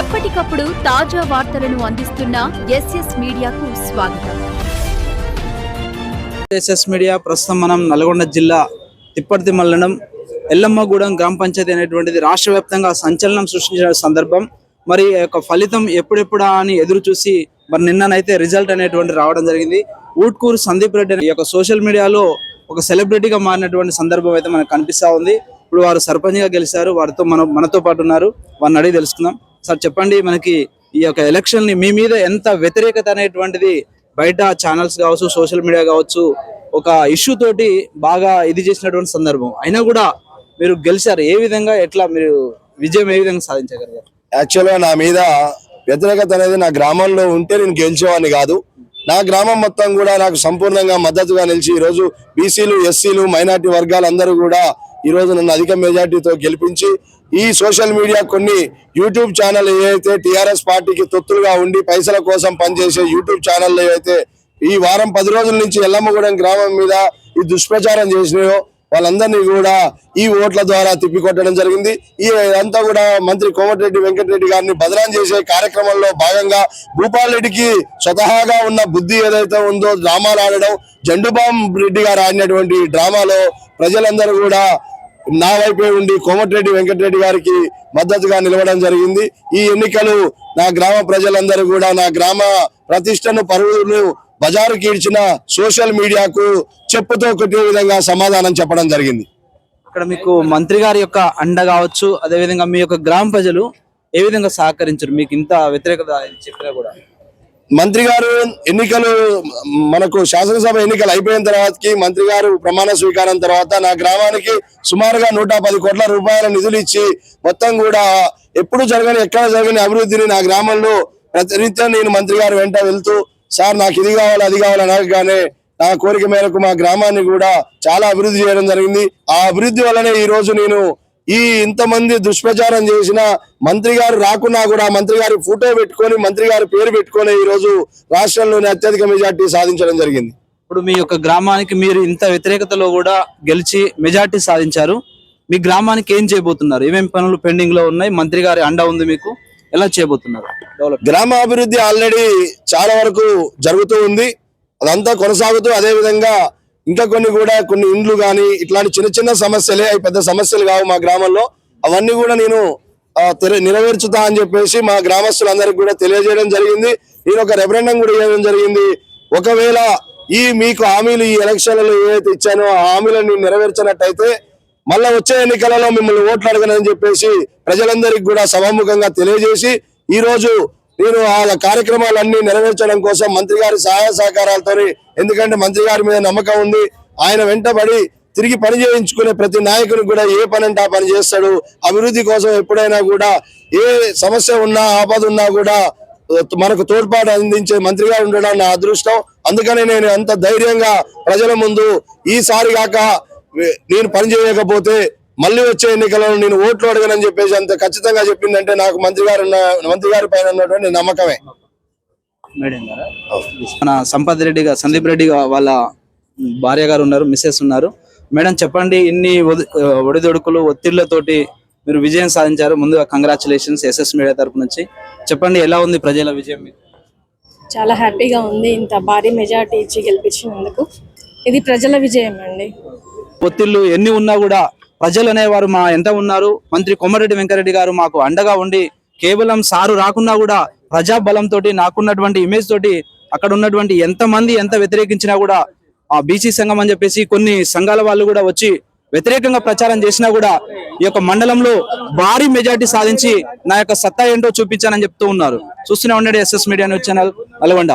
ఎప్పటికప్పుడు తాజా వార్తలను అందిస్తున్న ఎస్ఎస్ మీడియాకు స్వాగతం. ఎస్ఎస్ మీడియా ప్రస్తుతం మనం నల్గొండ జిల్లా తిప్పర్తి మల్లనం ఎల్లమ్మగూడెం గ్రామ పంచాయతీ అనేటువంటిది రాష్ట్ర వ్యాప్తంగా సంచలనం సృష్టించిన సందర్భం. మరి యొక్క ఫలితం ఎప్పుడెప్పుడా అని ఎదురు చూసి మరి నిన్ననైతే రిజల్ట్ అనేటువంటి రావడం జరిగింది. ఊట్కూరు సందీప్ రెడ్డి అనే యొక్క సోషల్ మీడియాలో ఒక సెలబ్రిటీగా మారినటువంటి సందర్భం అయితే మనకు కనిపిస్తా ఉంది. ఇప్పుడు వారు సర్పంచ్గా గెలిచారు వారితో మనం మనతో పాటు ఉన్నారు. వారిని అడిగి తెలుసుకుందాం. సార్ చెప్పండి మనకి ఈ యొక్క ఎలక్షన్ని మీ మీద ఎంత వ్యతిరేకత అనేటువంటిది బయట ఛానల్స్ కావచ్చు సోషల్ మీడియా కావచ్చు ఒక ఇష్యూ తోటి బాగా ఇది చేసినటువంటి సందర్భం. అయినా కూడా మీరు గెలిచారు. ఏ విధంగా ఎట్లా మీరు విజయం ఏ విధంగా సాధించగలిగారు? యాక్చువల్గా నా మీద వ్యతిరేకత అనేది నా గ్రామంలో ఉంటే నేను గెలిచేవాడిని కాదు. నా గ్రామం మొత్తం కూడా నాకు సంపూర్ణంగా మద్దతుగా నిలిచి ఈరోజు బీసీలు ఎస్సీలు మైనార్టీ వర్గాలందరూ కూడా ఈరోజు నన్ను అధిక మెజార్టీతో గెలిపించి ఈ సోషల్ మీడియా కొన్ని యూట్యూబ్ ఛానల్ ఏవైతే టీఆర్ఎస్ పార్టీకి తొత్తులుగా ఉండి పైసల కోసం పనిచేసే యూట్యూబ్ ఛానల్ ఏవైతే ఈ వారం పది రోజుల నుంచి ఎల్లమ్మగూడెం గ్రామం మీద ఈ దుష్ప్రచారం చేసినాయో వాళ్ళందరినీ కూడా ఈ ఓట్ల ద్వారా తిప్పికొట్టడం జరిగింది. ఈ అంతా కూడా మంత్రి కోమటిరెడ్డి వెంకటరెడ్డి గారిని బదనాం చేసే కార్యక్రమంలో భాగంగా భూపాల్ రెడ్డికి స్వతహాగా ఉన్న బుద్ధి ఏదైతే ఉందో డ్రామాలు ఆడడం జండుబాం రెడ్డి గారు ఆడినటువంటి డ్రామాలో ప్రజలందరూ కూడా నా వైపే ఉండి కోమటిరెడ్డి వెంకటరెడ్డి గారికి మద్దతుగా నిలవడం జరిగింది. ఈ ఎన్నికలు నా గ్రామ ప్రజలందరూ కూడా నా గ్రామ ప్రతిష్టను పరువును బజారుకి ఇడ్చిన సోషల్ మీడియాకు చెప్పుతో కొట్టే విధంగా సమాధానం చెప్పడం జరిగింది. ఇక్కడ మీకు మంత్రి గారి యొక్క అండ కావచ్చు అదేవిధంగా మీ యొక్క గ్రామ ప్రజలు ఏ విధంగా సహకరించారు? మీకు ఇంత వ్యతిరేకత చెప్పినా కూడా. మంత్రి గారు ఎన్నికలు మనకు శాసనసభ ఎన్నికలు అయిపోయిన తర్వాతకి మంత్రి గారు ప్రమాణ స్వీకారం తర్వాత నా గ్రామానికి సుమారుగా నూట పది కోట్ల రూపాయల నిధులు ఇచ్చి మొత్తం కూడా ఎప్పుడు జరగని ఎక్కడ జరగని అభివృద్ధిని నా గ్రామంలో ప్రతినిత్యం నేను మంత్రి గారు వెంట వెళ్తూ సార్ నాకు ఇది కావాలి అది కావాలి అనగానే నా కోరిక మేరకు మా గ్రామాన్ని కూడా చాలా అభివృద్ధి చేయడం జరిగింది. ఆ అభివృద్ధి వల్లనే ఈ రోజు నేను ఈ ఇంతమంది దుష్ప్రచారం చేసిన మంత్రి గారు రాకున్నా కూడా మంత్రి గారి ఫోటో పెట్టుకొని మంత్రి గారి పేరు పెట్టుకొని ఈ రోజు రాష్ట్రంలోని అత్యధిక మెజార్టీ సాధించడం జరిగింది. ఇప్పుడు మీ యొక్క గ్రామానికి మీరు ఇంత వ్యతిరేకతలో కూడా గెలిచి మెజార్టీ సాధించారు. మీ గ్రామానికి ఏం చేయబోతున్నారు? ఏమేమి పనులు పెండింగ్లో ఉన్నాయి? మంత్రి గారి అండ ఉంది మీకు. ఎలా చేయబోతున్నారు? గ్రామాభివృద్ధి గ్రామ అభివృద్ధి ఆల్రెడీ చాలా వరకు జరుగుతూ ఉంది. అదంతా కొనసాగుతూ అదే విధంగా ఇంకా కొన్ని కూడా కొన్ని ఇండ్లు కానీ ఇట్లాంటి చిన్న చిన్న సమస్యలే అవి పెద్ద సమస్యలు కావు మా గ్రామంలో. అవన్నీ కూడా నేను నెరవేర్చుతా అని చెప్పేసి మా గ్రామస్తులందరికీ కూడా తెలియజేయడం జరిగింది. నేను ఒక రెఫరెండం కూడా ఇవ్వడం జరిగింది. ఒకవేళ ఈ మీకు హామీలు ఈ ఎలక్షన్లలో ఏవైతే ఇచ్చానో ఆ హామీలను నేను నెరవేర్చినట్టయితే మళ్ళా వచ్చే ఎన్నికలలో మిమ్మల్ని ఓట్లు అడగనని చెప్పేసి ప్రజలందరికీ కూడా సభాముఖంగా తెలియజేసి ఈ రోజు నేను ఆ కార్యక్రమాలన్నీ నెరవేర్చడం కోసం మంత్రి గారి సహాయ సహకారాలతో ఎందుకంటే మంత్రి గారి మీద నమ్మకం ఉంది ఆయన వెంటబడి తిరిగి పని చేయించుకునే ప్రతి నాయకుడు కూడా ఏ పని అంటే ఆ పని చేస్తాడు అభివృద్ధి కోసం ఎప్పుడైనా కూడా ఏ సమస్య ఉన్నా ఆపద ఉన్నా కూడా మనకు తోడ్పాటు అందించే మంత్రి గారు ఉండడం నా అదృష్టం. అందుకనే నేను అంత ధైర్యంగా ప్రజల ముందు ఈసారి కాక నేను పని చేయకపోతే మళ్ళీ వచ్చే ఎన్నికలలో నేను ఓట్లు అడగనని చెప్పేసి అంత ఖచ్చితంగా చెప్పిందంటే నాకు మంత్రి గారు ఉన్న- మంత్రి గారి పైన ఉన్నటువంటి నమ్మకమే? మన సంపత్ రెడ్డి గారు సందీప్ రెడ్డి వాళ్ళ భార్య గారు ఉన్నారు మిస్సెస్ ఉన్నారు. మేడం చెప్పండి ఇన్ని ఒడిదొడుకులు ఒత్తిళ్ళతోటి మీరు విజయం సాధించారు. ముందుగా కంగ్రాచులేషన్స్ ఎస్ఎస్ మీడియా తరపు నుంచి. చెప్పండి ఎలా ఉంది ప్రజల విజయం మీకు? చాలా హ్యాపీగా ఉంది. ఇంత భారీ మెజార్టీ ఇచ్చి గెలిపించినందుకు. ఇది ప్రజల విజయం అండి. ఒత్తిళ్ళు ఎన్ని ఉన్నా కూడా ప్రజలు అనేవారు మా ఎంత ఉన్నారు? మంత్రి కొమ్మరెడ్డి వెంకరెడ్డి గారు మాకు అండగా ఉండి కేవలం సారు రాకున్నా కూడా ప్రజా బలంతో నాకున్నటువంటి ఇమేజ్ తోటి అక్కడ ఉన్నటువంటి ఎంత మంది ఎంత వ్యతిరేకించినా కూడా ఆ బీసీ సంఘం అని చెప్పేసి కొన్ని సంఘాల వాళ్ళు కూడా వచ్చి వ్యతిరేకంగా ప్రచారం చేసినా కూడా ఈ యొక్క మండలంలో భారీ మెజార్టీ సాధించి నా యొక్క సత్తా ఏంటో చూపించానని చెప్తూ ఉన్నారు. చూస్తూనే ఉండండి SS media news channel Nalgonda.